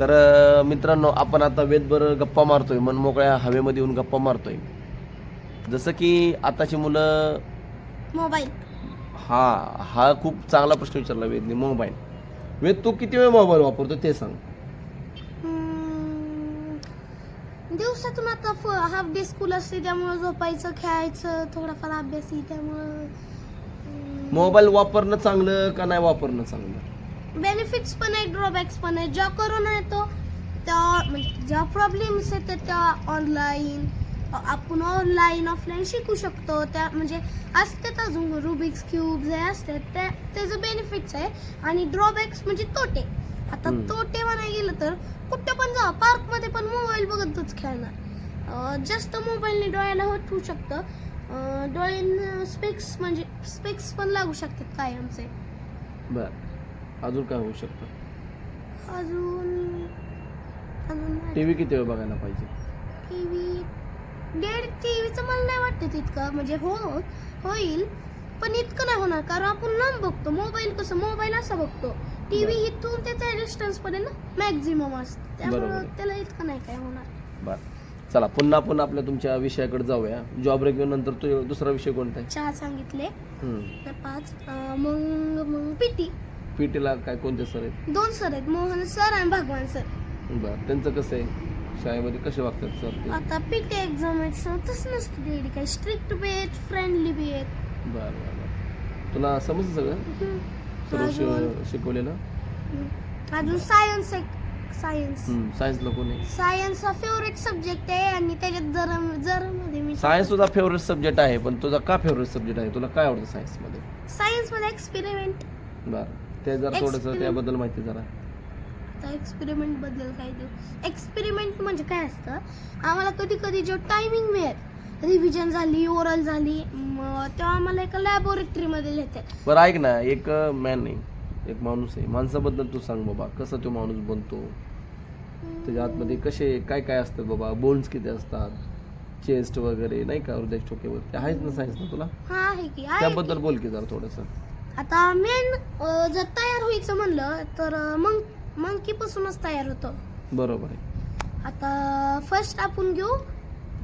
तर मित्रांनो आपण आता वेदभर गप्पा मारतोय. मन मोकळ्या हवेमध्ये येऊन गप्पा मारतोय. जसं की आताची मुलं मोबाईल. हा हा खूप चांगला प्रश्न विचारला वेदने मोबाईल. वेद तू किती वेळ मोबाईल वापरतो ते सांग. दिवसातून आता हाफ डे स्कूल असते त्यामुळे झोपायचं खेळायचं थोडाफार अभ्यास त्यामुळं मोबाईल वापरणं चांगलं का नाही वापरणं चांगलं? बेनिफिट्स पण आहेत ड्रॉबॅक्स पण आहेत. जेव्हा कोरोना येतो तेव्हा म्हणजे जेव्हा प्रॉब्लेम्स येतात तेव्हा ऑनलाईन आपण ऑनलाईन ऑफलाईन शिकू शकतो. त्या म्हणजे असतात अजून रुबिक्स क्यूब जे असतात. त्या त्याचं बेनिफिट्स आहे. आणि ड्रॉबॅक्स म्हणजे तोटे. आता. तोटे म्हणायला गेलं तर कुठं पण जा पार्कमध्ये पण मोबाईल बघतच खेळणार. जास्त मोबाईलने डोळ्याला होत होऊ शकतं डोळ्यांना स्पेक्स म्हणजे स्पेक्स पण लागू शकतात कायमचे. बर. अजून काय होऊ शकतं? अजून अजून टी व्ही किती वेळ बघायला पाहिजे? टीव्ही डेड टीव्हीचं मला नाही वाटतं तितकं म्हणजे हो होईल पण इतकं नाही होणार. कारण आपण लांब बघतो. मोबाईल कसं मोबाईल असा बघतो. टीव्ही इथून त्याचा डिस्टन्स पर्यंत मॅक्झिमम असतं. त्यामुळे. त्याला इतकं नाही काय होणार. बर. चला पुन्हा पुन्हा आपल्या तुमच्या विषयाकडे जाऊया. जॉब रेग्यू नंतर तो दुसरा विषय कोणता आहे? चार सांगितले. पाच. मग मग पीटी पीटीला काय कोणते सर आहेत? दोन सर आहेत मोहन सर आणि भगवान सर. बर त्यांचं कसं आहे? शाळेमध्ये कसे वागतात सर ते? आता पीटी एक्झाम आहेत सर. तसं नसतं डेडी काही. स्ट्रिक्ट बी आहेत फ्रेंडली बी आहेत. बर बर बर. तुला समजतं सगळं. सर्व अजून? शि- शिकवलेलं. अजून सायन्स एक सायन्स सायन्सला कोण आहे? सायन्स हा फेवरेट सब्जेक्ट आहे आणि त्याच्यात जर जर मध्ये मी सायन्स तुझा फेवरेट सब्जेक्ट आहे पण तुझा का फेवरेट सब्जेक्ट आहे? तुला काय आवडतं सायन्समध्ये सायन्समध्ये एक्सपेरिमेंट बर. ते जर थोडंसं. त्याबद्दल माहिती जरा. एक्सपेरिमेंटबद्दल काय देऊ? एक्सपेरिमेंट म्हणजे काय असतं? आम्हाला कधी कधी जो टायमिंग मिळेल रिव्हिजन झाली ओरल झाली तेव्हा आम्हाला एका लॅबोरेटरी मध्ये लिहितात. बरं ऐक ना एक मॅन आहे एक माणूस आहे. माणसाबद्दल तू सांग बाबा कसं तो माणूस बनतो? त्याच्या आतमध्ये कसे काय काय असतं बाबा? बोन्स किती असतात? चेस्ट वगैरे नाही का हृदय ठोकेवर ते आहेच ना सायन्स ना तुला? हा आहे की. आहे त्याबद्दल. बोल की जरा थोडंसं. आता मेन जर तयार व्हायचं म्हणलं तर मंक मंकी पासूनच तयार होतं. बरोबर आहे. आता फर्स्ट आपण घेऊ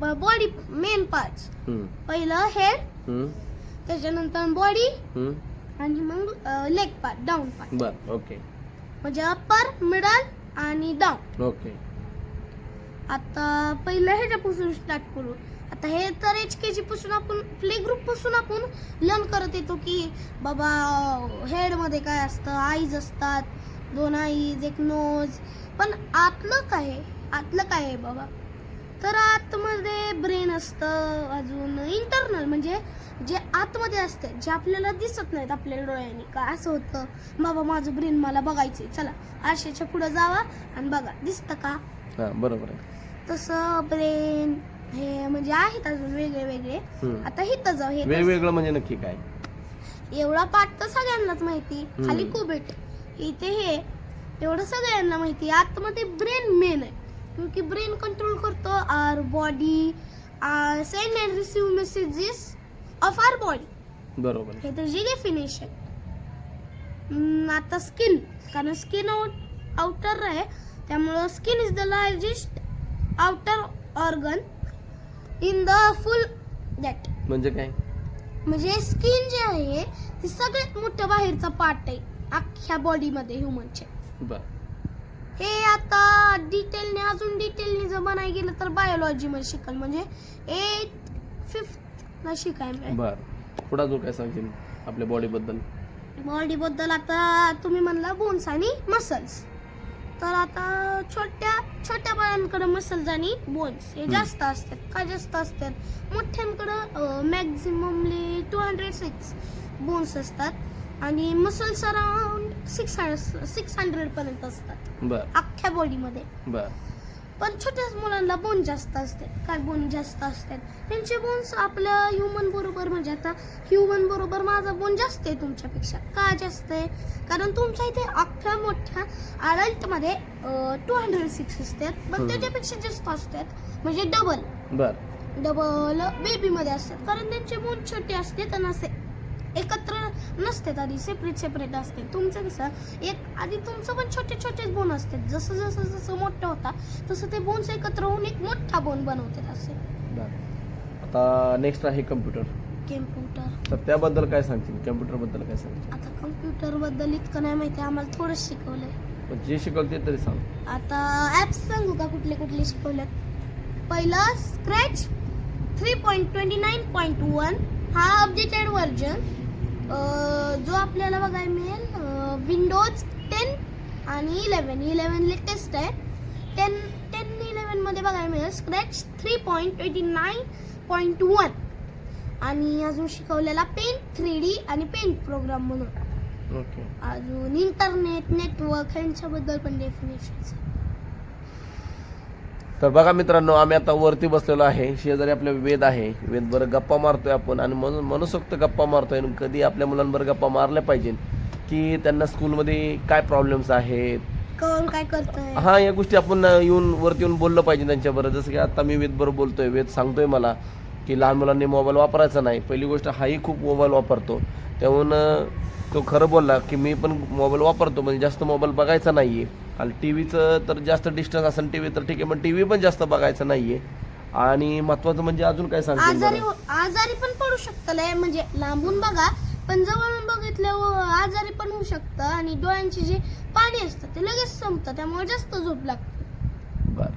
बॉडी मेन पार्ट्स हम्म, पहिलं हेड हम्म, त्याच्यानंतर बॉडी हम्म. आणि मग लेग पार्ट डाऊन पार्ट बर ओके म्हणजे अप्पर मिडल आणि डाऊन ओके आता पहिलं ह्याच्यापासून स्टार्ट करू. आता हे तर एच के जी पासून आपण प्ले ग्रुपपासून आपण लर्न करत येतो की बाबा हेडमध्ये काय असतं आईज असतात दोन आईज एक नोज पण आतलं काय? आतलं काय आहे बाबा? तर आतमध्ये ब्रेन असतं अजून इंटरनल म्हणजे जे आतमध्ये असते जे आपल्याला दिसत नाहीत आपल्या डोळ्यांनी. का असं होतं? बाबा माझं ब्रेन मला बघायचंय. चला आरशाच्या पुढे जावा आणि बघा दिसतं का? बरोबर तसं ब्रेन हे म्हणजे आहेत अजून वेगळे वेगळे. हम्म. आता हिथं जाऊ हे वेगवेगळं म्हणजे नक्की काय? एवढा पाठ तर सगळ्यांनाच माहिती. हम्म. खाली कुबेट इथे हे एवढं सगळ्यांना माहिती. आतमध्ये ब्रेन मेन आहे. क्योंकि ब्रेन कंट्रोल करतो our body send and receive messages of our body बरोबर. हे त्याची डेफिनेशन आता स्किन कारण स्किन आउटर आहे. त्यामुळं skin is the largest outer organ in the full that म्हणजे काय? म्हणजे स्किन जे आहे ती सगळ्यात मोठं बाहेरचा पार्ट आहे. अख्ख्या बॉडीमध्ये ह्युमनचे बर. हे आता डिटेलने अजून डिटेलने जर म्हणाय गेलं तर बायोलॉजी मध्ये शिकाल. म्हणजे एट फिफ्थ ला शिकाय बर. पुढं अजून काय सांगशील आपल्या बॉडीबद्दल बॉडी बद्दल आता तुम्ही म्हणला बोन्स आणि मसल्स तर आता छोट्या छोट्या बाळांकडे मसल्स आणि बोन्स हे. जास्त असतात. का जास्त असतात? मोठ्यांकडं maximally two hundred six bones असतात. आणि muscles around six hundred six hundred पर्यंत असतात. अख्ख्या बॉडीमध्ये बर. पण छोट्या मुलांना बोन जास्त असते. काय बोन जास्त असतात त्यांचे बोन्स आपल्या ह्युमन बरोबर म्हणजे आता ह्युमन बरोबर माझा बोन जास्त आहे तुमच्यापेक्षा. का जास्त आहे? कारण तुमच्या इथे अख्ख्या मोठ्या अडल्टमध्ये टू हंड्रेड सिक्स असतात. पण. त्याच्यापेक्षा जास्त असतात. म्हणजे डबल बर. डबल बेबी मध्ये असतात. कारण त्यांचे बोन छोटे असतात आणि असे एकत्र नसतात आधी सेपरेट सेपरेट असते. तुमचं कसं एक आधी तुमचं पण छोटे छोटेच बोन असतात. जसं जसं जसं मोठं होता तसं ते बोन्स एकत्र होऊन एक मोठा बोन बनवतात असे. आता नेक्स्ट आहे कम्प्युटर कम्प्युटर तर त्याबद्दल काय सांगतील कम्प्युटरबद्दल काय सांगतील आता कम्प्युटरबद्दल इतकं नाही माहिती आम्हाला थोडं शिकवलंय. पण जे शिकवलं ते तरी सांग. आता ॲप्स सांगू का कुठले कुठले शिकवलेत पहिलं scratch three point twenty nine point one हा अपडेटेड व्हर्जन जो आपल्याला बघायला मिळेल विंडोज टेन आणि इलेवन इलेवन लेटेस्ट आहे. टेन टेन इलेवनमध्ये बघायला मिळेल. Scratch three point twenty nine point one आणि अजून शिकवलेला पेंट थ्री डी आणि पेंट प्रोग्राम म्हणून. ओके अजून इंटरनेट नेटवर्क ह्यांच्याबद्दल पण डेफिनेशन तर बघा मित्रांनो आम्ही आता वरती बसलेलो आहे. शेजारी आपले वेद आहे. वेद बरं गप्पा मारतोय आपण आणि म्हणून मनसोक्त गप्पा मारतोय आणि कधी आपल्या मुलांबरोबर गप्पा मारल्या पाहिजे. की त्यांना स्कूलमध्ये काय प्रॉब्लेम्स आहेत? कोण काय करतोय? हा या गोष्टी आपण येऊन वरती येऊन बोललं पाहिजे त्यांच्याबरोबर जसं की आता मी वेद बरोबर बोलतोय. वेद सांगतोय मला की लहान मुलांनी मोबाईल वापरायचा नाही. पहिली गोष्ट हाही खूप मोबाईल वापरतो. त्याहून तो खरं बोलला की मी पण मोबाईल वापरतो. म्हणजे जास्त मोबाईल बघायचा नाही आहे आणि टी व्हीचं तर जास्त डिस्टन्स असेल टी व्ही तर ठीक आहे पण टी व्ही पण जास्त बघायचं नाही आहे आणि महत्त्वाचं म्हणजे अजून काय सांगतो आजारी आजारी पण पडू शकतं लय म्हणजे लांबून बघा पण जवळून बघितल्यावर आजारी पण होऊ शकतं आणि डोळ्यांचे जे पाणी असतं ते लगेच संपतं त्यामुळे जास्त झोप लागते. बर.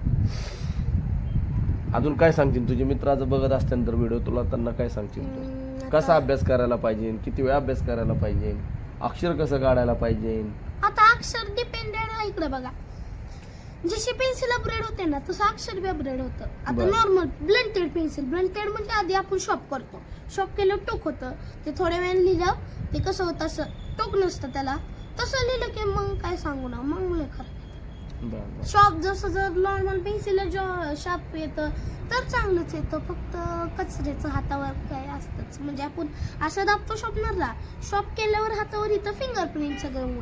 अजून काय सांगतील तुझे मित्र आज बघत असतील तर व्हिडिओ तुला त्यांना काय सांगतील तू? हम्म, कसा आता- अभ्यास करायला पाहिजे? किती वेळा अभ्यास करायला पाहिजे? अक्षर कसं काढायला पाहिजे? आता अक्षर डिपेंडेंट आहे इकडे बघा. जशी पेन्सिल अपग्रेड होते ना तसं अक्षर बी अपग्रेड होतं. आता बरं. नॉर्मल ब्लंटेड पेन्सिल ब्लंटेड म्हणजे आधी आपण शॉप करतो. शॉप केलं टोक होतं. ते थोड्या वेळाने लिहिलं ते कसं होतं असं टोक नसतं त्याला. तसं लिहिलं की मग काय सांगू ना मग लय खरं. शॉप जसं जर नॉर्मल पेन्सिल जो शॉप येतं तर चांगलंच येतं. फक्त कचऱ्याचं हातावर काय असतंच. म्हणजे आपण असं दाबतो शॉपनरला शॉप केल्यावर हातावर इथं फिंगरप्रिंट सगळं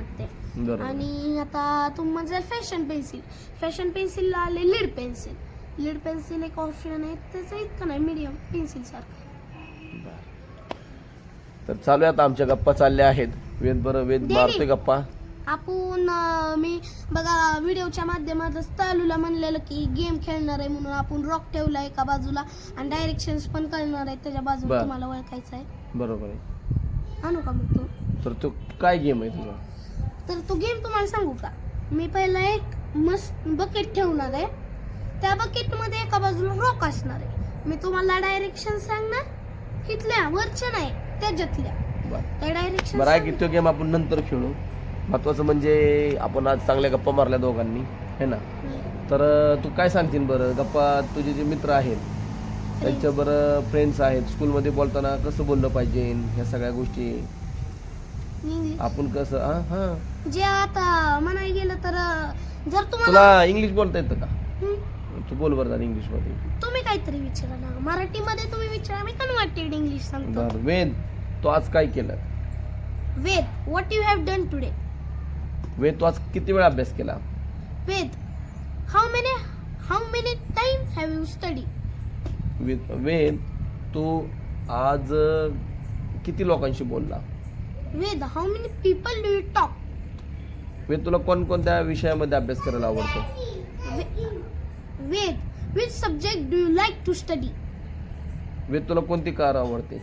बरोबर. आणि आता तुम्ही म्हणजे फॅशन पेन्सिल फॅशन पेन्सिलला आले लीड पेन्सिल लीड पेन्सिल एक ऑप्शन आहे त्याचं इतकं नाही मीडियम पेन्सिल सारखं. तर चालू आता आमच्या गप्पा चालल्या आहेत. वेद बरं वेद. मारतोय गप्पा. आपण मी बघा व्हिडिओच्या माध्यमातच चालूला म्हणलेलं की गेम खेळणार आहे म्हणून आपण रॉक ठेवला एका बाजूला आणि डायरेक्शन्स पण करणार आहे. त्याच्या बाजूला बर. तुम्हाला ओळखायचं आहे. बरोबर आहे. आणू का मग तो. तर तो काय गेम आहे तुझा? तर तो गेम तुम्हाला सांगू का? मी पहिला एक मस्त बकेट ठेवणार आहे. त्या बकेटमध्ये एका बाजूला रॉक असणार आहे. मी तुम्हाला डायरेक्शन सांगणार इथल्या वरच्या नाही त्याच्यातल्या. बरं. त्या डायरेक्शन बरं आहे की तो गेम आपण नंतर खेळू. महत्वाचं म्हणजे आपण आज चांगल्या गप्पा मारल्या दोघांनी है ना? तर तू काय सांगशील बरं? गप्पा तुझे जे मित्र आहेत त्यांच्या बरं फ्रेंड्स आहेत स्कूलमध्ये बोलताना कसं बोललं पाहिजे ह्या सगळ्या गोष्टी? आपण कसं हां हां? जे आता म्हणायला गेलं तर जर तुम्हाला तुला इंग्लिश बोलता येतं का? तू बोल बरं इंग्लिशमध्ये तुम्ही काहीतरी विचारा ना. मराठीमध्ये तुम्ही विचारा. मी कन्वर्टेड इंग्लिश सांगतो. वेद तू आज काय केलं? Ved what you have done today Ved तू आज किती वेळा अभ्यास केला? Ved. How many how many time have you study Ved Ved तू आज किती लोकांशी बोलला? Ved how many people do you talk Ved तुला कोणकोणत्या विषयामध्ये अभ्यास करायला आवडतो? Ved which subject do you like to study Ved तुला कोणती कार आवडते?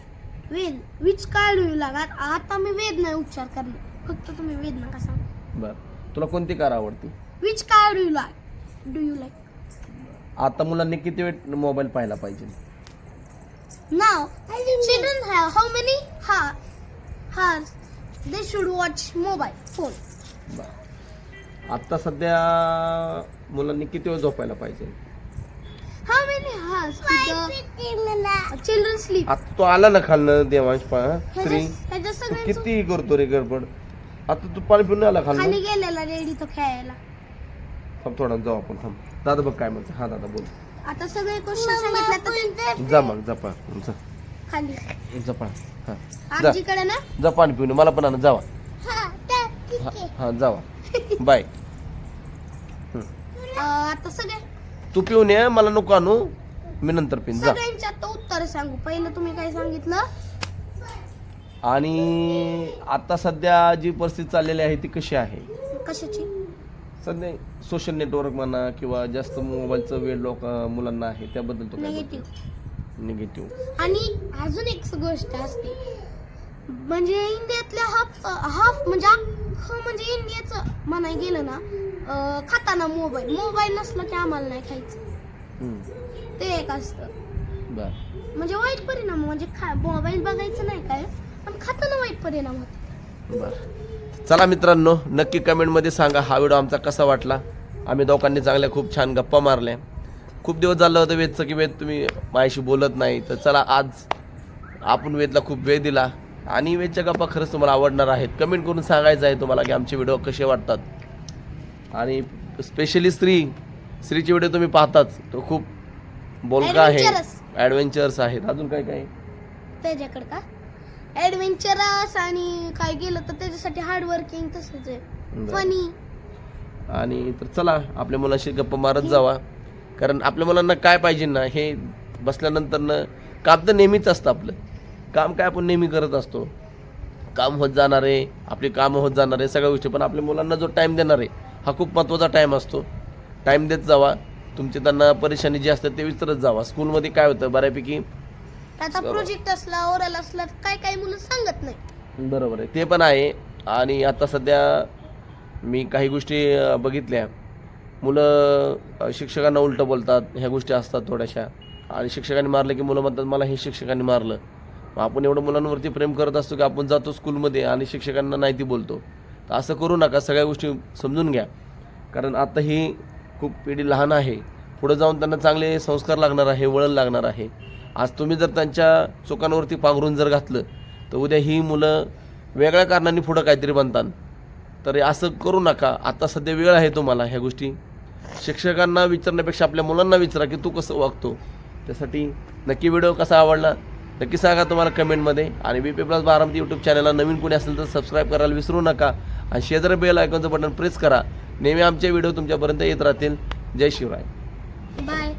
Ved which car do you like आता मी वेद नाही उच्चार करणार. फक्त तुम्ही वेद नका सांग. बर. तुला कोणती कार आवडते? Which car do you like do you like आता मुलांनी किती वेळ मोबाईल पाहायला पाहिजे? Now, children have how many? Ha- hours they should watch mobile phone? बर. आता सध्या मुलांनी किती वेळ झोपायला पाहिजे? How many hours? Did the children sleep? आता तो आला ना खालनं देवांश पा श्री ह्याच्या ह्याच्या तू सगळ्यांचं किती करतो रे गडबड. आता तू पाणी पिऊन आला खाली खालनं गेलेला रेडी तो खेळायला. थांब थोडा जाऊ आपण थांब. दादा बघ काय म्हणतो. हा दादा बोल. आता सगळे क्वेश्चन सांगितले तर ते जा मग जपा जा. खाली. जपा हा. जा. आजीकडे ना जा पाणी पिऊन ये. मला पण आणा जावा. हा, त्या- ठीक हा, आहे. हा जावा. बाय. अं, आता सगळे तू पिऊन ये मला नको आणू. मी नंतर पिन जा. सगळ्यांचे आता उत्तर सांगू. पहिलं तुम्ही काय सांगितलं? आणि आता सध्या जी परिस्थिती चाललेली आहे ती कशी आहे? कशाची? सध्या सोशल नेटवर्क म्हणा किंवा जास्त मोबाईलचं वेळ लोक मुलांना आहे त्याबद्दल तो काय नेगेटिव्ह निगेटिव्ह आणि अजून एक गोष्ट असते. म्हणजे इंडियातल्या हाफ हाफ म्हणजे अख्खं म्हणजे इंडियाचं म्हणाय गेलं ना अं, खाताना मोबाईल. मोबाईल नसलं की आम्हाला नाही खायचं. ते एक असतं. बर. म्हणजे वाईट परिणाम म्हणजे खा मोबाईल बघायचं नाही काय? पण खाताना वाईट परिणाम होतो बर. चला मित्रांनो नक्की कमेंटमध्ये सांगा हा व्हिडिओ आमचा कसा वाटला. आम्ही दोघांनी चांगल्या खूप छान गप्पा मारल्या. खूप दिवस झालं होतं वेदचं की वेद तुम्ही माझ्याशी बोलत नाही. तर चला आज आपण वेदला खूप वेळ दिला. आणि वेदच्या गप्पा खरंच तुम्हाला आवडणार आहेत. कमेंट करून सांगायचं आहे तुम्हाला की आमचे व्हिडिओ कसे वाटतात. आणि स्पेशली स्त्री स्त्रीचे व्हिडिओ तुम्ही पाहताच तो खूप बोलका आहे. ॲडव्हेंचर्स आहेत. अजून काय काय? त्याच्याकडे का? ॲडव्हेंचरस आणि काय गेलं तर त्याच्यासाठी हार्डवर्किंग तसंच आहे. बरं. फनी आणि तर चला आपल्या मुलांशी गप्पा मारत जावा. कारण आपल्या मुलांना काय पाहिजे ना हे बसल्यानंतर काम तर नेहमीच असतं आपलं. काम काय आपण नेहमी करत असतो. काम होत जाणार आहे आपली कामं होत जाणार आहे सगळ्या गोष्टी. पण आपल्या मुलांना जो टाईम देणार आहे हा खूप महत्त्वाचा टाईम असतो. टाईम देत जावा. तुमची त्यांना परेशानी जी असते ते विचारत जावा. स्कूलमध्ये काय होतं बऱ्यापैकी आता प्रोजेक्ट असला ओरल असला तर काय काय मुलं सांगत नाही. बरोबर आहे. ते पण आहे. आणि आता सध्या मी काही गोष्टी अ, बघितल्या. मुलं अ, शिक्षकांना उलटं बोलतात. ह्या गोष्टी असतात थोड्याशा. आणि शिक्षकांनी मारलं की मुलं म्हणतात मला हे शिक्षकांनी मारलं. मग आपण एवढं मुलांवरती प्रेम करत असतो की आपण जातो स्कूलमध्ये आणि शिक्षकांना नाही ती बोलतो. तर असं करू नका. सगळ्या गोष्टी समजून घ्या. कारण आता ही खूप पिढी लहान आहे. पुढे जाऊन त्यांना चांगले संस्कार लागणार आहे वळण लागणार आहे. आज तुम्ही जर त्यांच्या चुकांवरती पांघरून जर घातलं तर उद्या ही मुलं वेगळ्या कारणांनी पुढं काहीतरी बनतात. तर असं करू नका. आता सध्या वेळ आहे तुम्हाला ह्या गोष्टी. शिक्षकांना विचारण्यापेक्षा आपल्या मुलांना विचारा की तू कसं वागतो. त्यासाठी नक्की व्हिडिओ कसा आवडला नक्की सांगा तुम्हाला कमेंटमध्ये. आणि B P plus Baramati YouTube चॅनलला नवीन कोणी असेल तर सबस्क्राईब करायला विसरू नका. आणि शेजार बेल आयकॉनचं बटन प्रेस करा. नेहमी आमचे व्हिडिओ तुमच्यापर्यंत येत राहतील. जय शिवराय. बाय